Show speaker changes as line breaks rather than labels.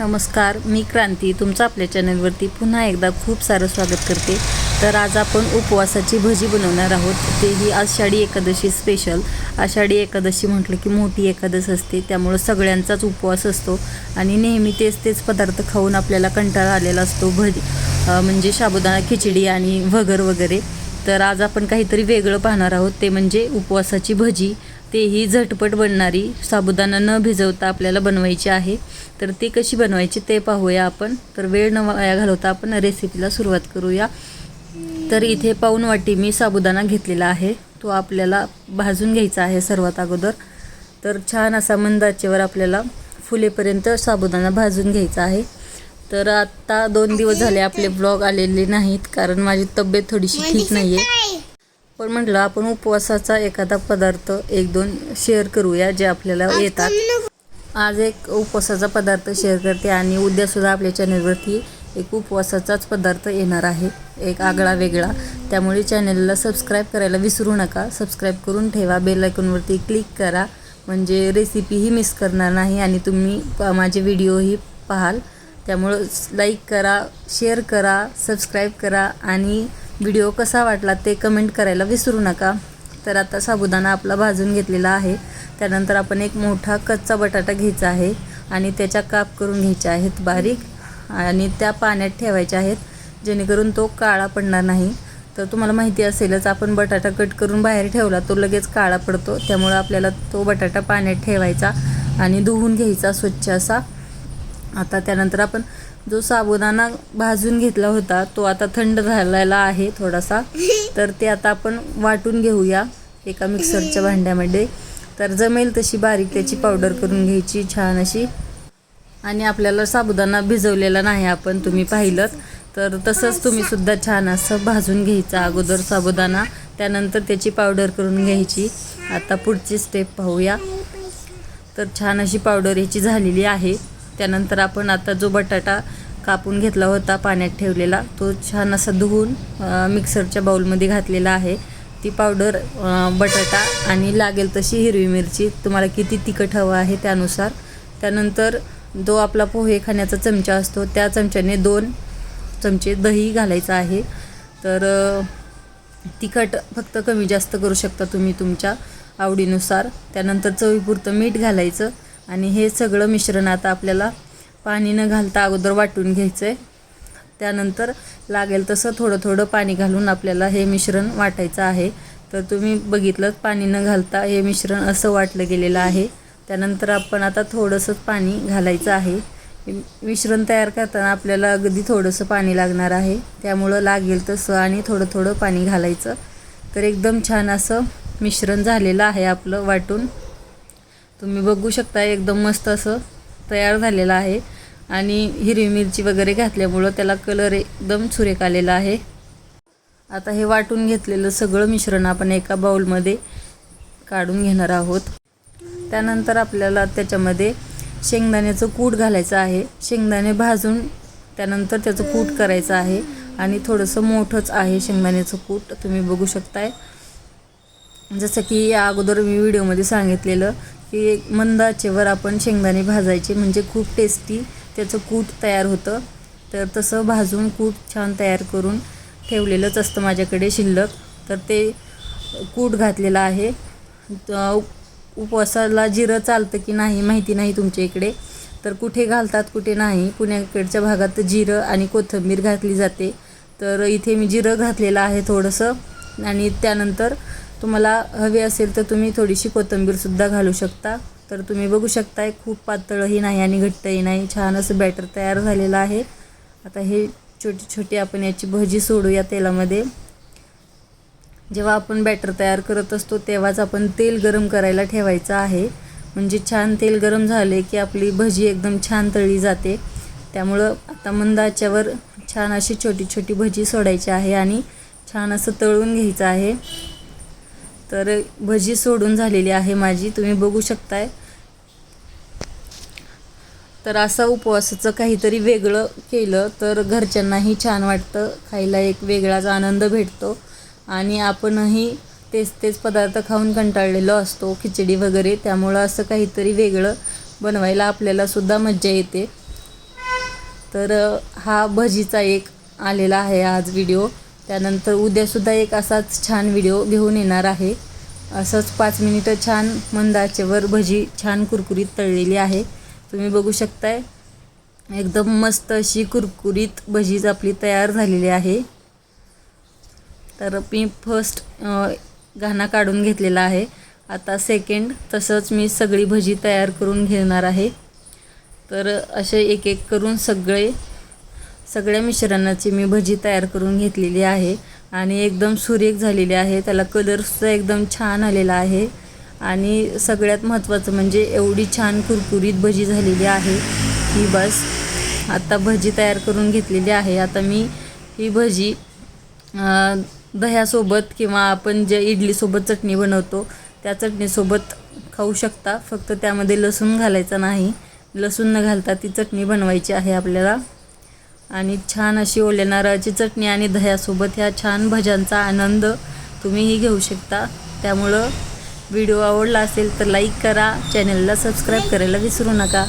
नमस्कार मी क्रांती. तुमचं आपल्या चॅनलवरती पुन्हा एकदा खूप सारं स्वागत करते. तर आज आपण उपवासाची भजी बनवणार आहोत. तेही आषाढी एकादशी स्पेशल आषाढी एकादशी म्हटलं की मोठी एकादश असते. त्यामुळं सगळ्यांचाच उपवास असतो आणि नेहमी तेच तेच पदार्थ खाऊन आपल्याला कंटाळा आलेला असतो भजी. म्हणजे साबुदाणा खिचडी आणि वगर वगैरे. तर आज आपण काहीतरी वेगळं पाहणार आहोत. ते म्हणजे उपवासाची भजी. तेही झटपट बनणारी. साबुदाणा न भिजवता आपल्याला बनवायची आहे. तर ती कशी बनवायची ते पाहूया आपण. तर वेळ न वाया घालवता आपण रेसिपीला सुरुवात करूया. तर इथे पाऊन वाटी मी साबुदाणा घेतलेला आहे. तो आपल्याला भाजून घ्यायचा आहे सर्वात अगोदर. तर छान असा मंदाचेवर आपल्याला फुलेपर्यंत साबुदाणा भाजून घ्यायचा आहे. तर आत्ता दोन दिवस झाले आपले ब्लॉग आलेले नाहीत कारण माझी तब्येत थोडीशी ठीक नाही आहे पण म्हटलं आपण उपवासाचा एखादा पदार्थ एक दोन शेअर करूया जे आपल्याला येतात. आज एक उपवासाचा पदार्थ शेअर करते आणि उद्यासुद्धा आपल्या चॅनलवरती एक उपवासाचाच पदार्थ येणार आहे. एक आगळा वेगळा. त्यामुळे चॅनलला सबस्क्राईब करायला विसरू नका. सबस्क्राईब करून ठेवा. बेल आयकॉनवरती क्लिक करा. म्हणजे रेसिपीही मिस करणार नाही आणि तुम्ही प- माझे व्हिडिओही पाहाल. त्यामुळं लाईक करा शेअर करा सबस्क्राईब करा आणि व्हिडिओ कसा वाटला ते कमेंट करायला विसरू नका. तर आता साबुदाणा आपला भाजून घेतलेला आहे. त्यानंतर आपण एक मोठा कच्चा बटाटा घ्यायचा आहे आणि त्याच्या काप करून घ्यायचे आहेत बारीक आणि त्या पाण्यात ठेवायच्या आहेत जेणेकरून तो काळा पडणार नाही. तर तुम्हाला माहिती असेलच आपण बटाटा कट करून बाहेर ठेवला तो लगेच काळा पडतो. त्यामुळं आपल्याला तो बटाटा पाण्यात ठेवायचा आणि धुवून घ्यायचा स्वच्छ असा. आता त्यानंतर आपण जो साबुदाणा भाजून घेतला होता तो आता थंड झालेला आहे थोडासा. तर ते आता आपण वाटून घेऊया एका मिक्सरच्या भांड्यामध्ये. तर जमेल तशी बारीक त्याची पावडर करून घ्यायची छान अशी. आणि आपल्याला साबुदाणा भिजवलेला नाही आपण तुम्ही पाहिलं तर तसंच तुम्ही सुद्धा छान असं भाजून घ्यायचा अगोदर साबुदाणा. त्यानंतर त्याची पावडर करून घ्यायची. आता पुढची स्टेप पाहूया. तर छान अशी पावडर याची झालेली आहे. त्यानंतर आपण आता जो बटाटा कापून घेतला होता पाण्यात ठेवलेला तो छान असा धुवून मिक्सरच्या बाऊलमध्ये घातलेला आहे. ती पावडर बटाटा आणि लागेल तशी हिरवी मिरची. तुम्हाला किती तिखट हवं आहे त्यानुसार. त्यानंतर जो आपला पोहे खाण्याचा चमचा असतो त्या चमच्याने दोन चमचे दही घालायचं आहे. तर तिखट फक्त कमी जास्त करू शकता तुम्ही तुमच्या आवडीनुसार. त्यानंतर चवीपुरतं मीठ घालायचं आणि हे सगळं मिश्रण आता आपल्याला पाणी न घालता अगोदर वाटून घ्यायचं आहे त्यानंतर लागेल तसं थोडं थोडं पाणी घालून आपल्याला हे मिश्रण वाटायचं आहे. तर तुम्ही बघितलं पाणी न घालता हे मिश्रण असं वाटलं गेलेलं आहे. त्यानंतर आपण आता थोडंसं पाणी घालायचं आहे. मिश्रण तयार करताना आपल्याला अगदी थोडंसं पाणी लागणार आहे. त्यामुळं लागेल तसं आणि थोडं थोडं पाणी घालायचं. तर एकदम छान असं मिश्रण झालेलं आहे आपलं वाटून. तुम्ही बघू शकता एकदम मस्त असं तयार झालेलं आहे. आणि हिरवी मिरची वगैरे घातल्यामुळं त्याला कलर एकदम सुरेख आलेला आहे. आता हे वाटून घेतलेलं सगळं मिश्रण आपण एका बाउलमध्ये काढून घेणार आहोत. त्यानंतर आपल्याला त्याच्यामध्ये शेंगदाण्याचं कूट घालायचं आहे. शेंगदाणे भाजून त्यानंतर त्याचं कूट करायचं आहे. आणि थोडंसं मोठंच आहे शेंगदाण्याचं कूट तुम्ही बघू शकताय. जसं की या अगोदर मी व्हिडिओमध्ये सांगितलेलं की एक मंद आचेवर आपण शेंगदाणे भाजायचे म्हणजे खूप टेस्टी त्याचं कूट तयार होतं. तर तसं भाजून कूट छान तयार करून ठेवलेलंच असतं माझ्याकडे शिल्लक. तर ते कूट घातलेलं आहे. उपवासाला जिरं चालतं की नाही माहिती नाही तुमच्या इकडे. तर कुठे घालतात कुठे नाही. पुण्याकडच्या भागात जिरं आणि कोथिंबीर घातली जाते. तर इथे मी जिरं घातलेलं आहे थोडंसं. आणि त्यानंतर तुम्हाला हवी असेल तर तुम्ही थोडीशी कोथिंबीरसुद्धा घालू शकता. तर तुम्ही बघू शकताय खूप पातळही नाही आणि घट्टही नाही. छान असं बॅटर तयार झालेलं आहे. आता हे छोटी छोटी आपण याची भजी सोडूया तेलामध्ये. जेव्हा आपण बॅटर तयार करत असतो तेव्हाच आपण तेल गरम करायला ठेवायचं आहे. म्हणजे छान तेल गरम झाले की आपली भजी एकदम छान तळली जाते. त्यामुळं आता मंद छान अशी छोटी छोटी भजी सोडायची आहे आणि छान असं तळून घ्यायचं आहे. तर भजी सोडून झालेली आहे माझी. तुम्ही बघू शकताय. तर असं उपवासाचं काहीतरी वेगळं केलं तर घरच्यांनाही छान वाटतं. खायला एक वेगळाच आनंद भेटतो. आणि आपणही तेच तेच पदार्थ खाऊन कंटाळलेलो असतो खिचडी वगैरे. त्यामुळं असं काहीतरी वेगळं बनवायला आपल्यालासुद्धा मज्जा येते. तर हा भजीचा एक आलेला आहे आज व्हिडिओ त्यानंतर उद्यासुद्धा एक असाच छान व्हिडिओ घेऊन येणार आहे. असंच पाच मिनिटं छान मंदाचेवर भजी छान कुरकुरीत तळलेली आहे. तुम्ही बघू शकताय एकदम मस्त अशी कुरकुरीत भजीच आपली तयार झालेली आहे. तर मी फर्स्ट घाणा काढून घेतलेला आहे. आता सेकंड तसंच मी सगळी भजी तयार करून घेणार आहे. तर असे एक एक करून सगळे सगळ्या मिश्रणाची मी भजी तयार करून घेतलेली आहे. आणि एकदम सुरेख झालेली आहे. त्याला कलरसुद्धा एकदम छान आलेला आहे. आणि सगळ्यात महत्त्वाचं म्हणजे एवढी छान कुरकुरीत भजी झालेली आहे. ही बस आता भजी तयार करून घेतलेली आहे. आता मी ही भजी दह्यासोबत किंवा आपण जे इडलीसोबत चटणी बनवतो त्या चटणीसोबत खाऊ शकता. फक्त त्यामध्ये लसूण घालायचा नाही. लसूण न घालता ती चटणी बनवायची आहे आपल्याला. आणि छान अशी ओल्या नारळाची चटणी आणि दह्यासोबत ह्या छान भज्यांचा आनंद तुम्हीही घेऊ शकता. त्यामुळं व्हिडिओ आवडला असेल तर लाईक करा चॅनलला सबस्क्राईब करायला विसरू नका.